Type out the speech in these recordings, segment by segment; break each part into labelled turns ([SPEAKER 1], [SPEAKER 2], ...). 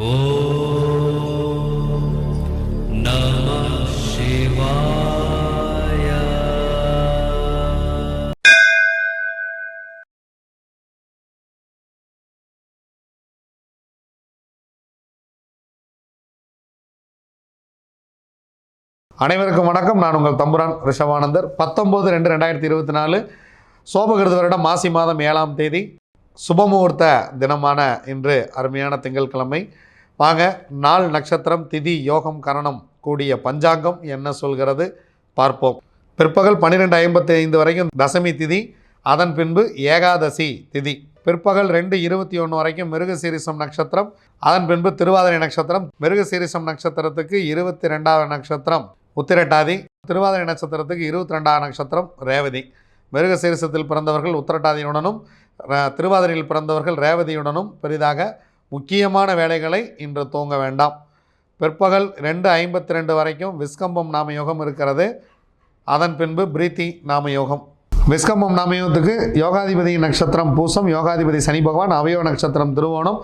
[SPEAKER 1] அனைவருக்கும் வணக்கம். நான் உங்கள் தம்புரான் ரிஷவானந்தர் பத்தொம்போது ரெண்டு ரெண்டாயிரத்தி இருபத்தி நாலு சோபகிருத வருடம் மாசி மாதம் ஏழாம் தேதி. சுபமுகூர்த்த தினமான இன்று அருமையான திங்கட்கிழமை. வாங்க நாள் நட்சத்திரம் திதி யோகம் கரணம் கூடிய பஞ்சாங்கம் என்ன சொல்கிறது பார்ப்போம். பிற்பகல் பன்னிரெண்டு ஐம்பத்தி ஐந்து வரைக்கும் தசமி திதி அதன் பின்பு ஏகாதசி திதி. பிற்பகல் ரெண்டு இருபத்தி ஒன்று வரைக்கும் மிருகசீரிசம் நட்சத்திரம் அதன் பின்பு திருவாதிரை நட்சத்திரம். மிருகசீரிசம் நட்சத்திரத்துக்கு இருபத்தி ரெண்டாவது நட்சத்திரம் உத்திரட்டாதி திருவாதிரை நட்சத்திரத்துக்கு இருபத்தி ரெண்டாவது நட்சத்திரம் ரேவதி. மிருகசீரிசத்தில் பிறந்தவர்கள் உத்திரட்டாதியுடனும் திருவாதிரையில் பிறந்தவர்கள் ரேவதியுடனும் பெரிதாக முக்கியமான வேலைகளை இன்று தூங்க வேண்டாம். பிற்பகல் ரெண்டு ஐம்பத்தி ரெண்டு வரைக்கும் விஸ்கம்பம் நாமயோகம் இருக்கிறது. அதன் பின்பு பிரீத்தி நாமயோகம். விஸ்கம்பம் நாமயோகத்துக்கு யோகாதிபதி நட்சத்திரம் பூசம் யோகாதிபதி சனி பகவான் அவயோ நட்சத்திரம் திருவோணம்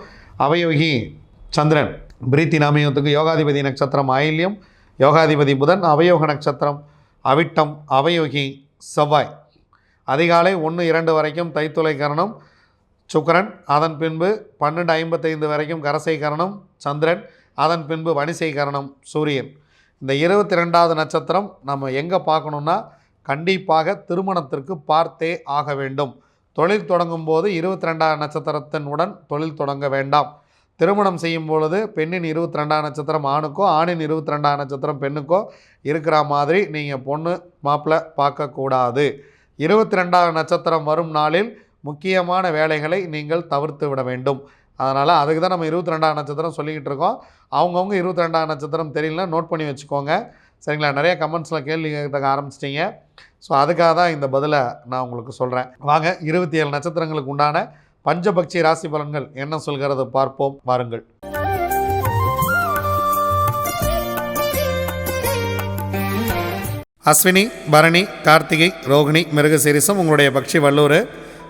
[SPEAKER 1] அவயோகி சந்திரன். பிரீத்தி நாமயோகத்துக்கு யோகாதிபதி நட்சத்திரம் ஆயில்யம் யோகாதிபதி புதன் அவயோக நட்சத்திரம் அவிட்டம் அவயோகி செவ்வாய். அதிகாலை ஒன்று இரண்டு வரைக்கும் தைத்துளை கரணம் சுக்கரன் அதன் பின்பு பன்னெண்டு ஐம்பத்தைந்து வரைக்கும் கரசை கரணம் சந்திரன் அதன் பின்பு வணிசை கரணம் சூரியன். இந்த இருபத்தி ரெண்டாவது நட்சத்திரம் நம்ம எங்கே பார்க்கணுன்னா கண்டிப்பாக திருமணத்திற்கு பார்த்தே ஆக வேண்டும். தொழில் தொடங்கும் போது இருபத்தி ரெண்டாவது நட்சத்திரத்தினுடன் தொழில் தொடங்க வேண்டாம். திருமணம் செய்யும் பொழுது பெண்ணின் இருபத்தி ரெண்டாம் நட்சத்திரம் ஆணுக்கோ ஆணின் இருபத்தி ரெண்டாம் நட்சத்திரம் பெண்ணுக்கோ இருக்கிற மாதிரி நீங்கள் பொண்ணு மாப்பிள்ளை பார்க்கக்கூடாது. இருபத்தி ரெண்டாவது நட்சத்திரம் வரும் நாளில் முக்கியமான வேலைகளை நீங்கள் தவிர்த்து விட வேண்டும். அதனால் அதுக்கு தான் நம்ம இருபத்தி ரெண்டாம் நட்சத்திரம் சொல்லிக்கிட்டு இருக்கோம். அவங்கவுங்க இருபத்தி ரெண்டாம் நட்சத்திரம் தெரியலனா நோட் பண்ணி வச்சுக்கோங்க. சரிங்களா? நிறைய கமெண்ட்ஸில் கேள்வி கேட்க ஆரம்பிச்சிட்டிங்க. ஸோ அதுக்காக தான் இந்த பதிலை நான் உங்களுக்கு சொல்கிறேன் வாங்க இருபத்தி ஏழு நட்சத்திரங்களுக்கு உண்டான பஞ்சபக்ஷி ராசி பலன்கள் என்ன சொல்கிறது பார்ப்போம். வாருங்கள். அஸ்வினி பரணி கார்த்திகை ரோகிணி மிருகசீரிசம் உங்களுடைய பக்ஷி வல்லூர்.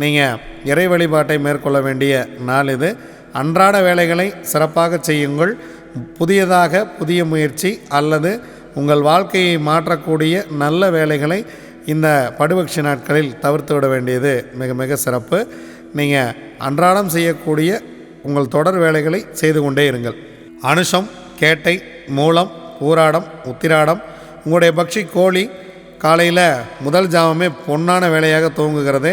[SPEAKER 1] நீங்கள் இறை வழிபாட்டை மேற்கொள்ள வேண்டிய நாள் இது. அன்றாட வேலைகளை சிறப்பாக செய்யுங்கள். புதியதாக புதிய முயற்சி அல்லது உங்கள் வாழ்க்கையை மாற்றக்கூடிய நல்ல வேலைகளை இந்த படுபக்ஷி நாட்களில் தவிர்த்து விட வேண்டியது மிக மிக சிறப்பு. நீங்கள் அன்றாடம் செய்யக்கூடிய உங்கள் தொடர் வேலைகளை செய்து கொண்டே இருங்கள். அனுஷம் கேட்டை மூலம் ஊராடம் உத்திராடம் உங்களுடைய பக்ஷி கோழி காலையில் முதல் ஜாமமே பொன்னான வேலையாக துவங்குகிறது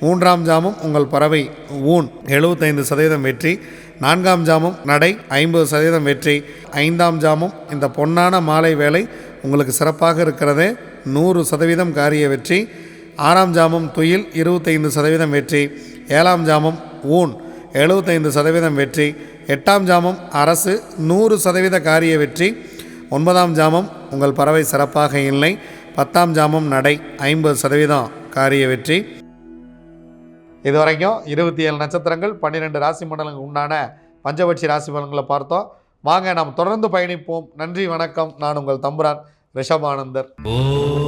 [SPEAKER 1] மூன்றாம் ஜாமம் உங்கள் பறவை ஊன். எழுபத்தைந்து சதவீதம் வெற்றி. நான்காம் ஜாமம் நடை ஐம்பது சதவீதம் வெற்றி. ஐந்தாம் ஜாமம் இந்த பொன்னான மாலை வேலை உங்களுக்கு சிறப்பாக இருக்கிறது. நூறு சதவீதம் காரிய வெற்றி. ஆறாம் ஜாமம் துயில் இருபத்தைந்து சதவீதம் வெற்றி. ஏழாம் ஜாமம் ஊன் எழுபத்தைந்து சதவீதம் வெற்றி. எட்டாம் ஜாமம் அரசு நூறு சதவீத காரிய வெற்றி. ஒன்பதாம் ஜாமம் உங்கள் பறவை சிறப்பாக இல்லை. பத்தாம் ஜாமம் நடை ஐம்பது சதவீதம் காரிய வெற்றி. இதுவரைக்கும் இருபத்தி ஏழு நட்சத்திரங்கள் பன்னிரெண்டு ராசி மண்டலங்கள் உண்டான பஞ்சபட்சி ராசி பலன்களை பார்த்தோம். வாங்க நாம் தொடர்ந்து பயணிப்போம். நன்றி வணக்கம். நான் உங்கள் தம்புரான் ரிஷபானந்தர்.
[SPEAKER 2] ஓ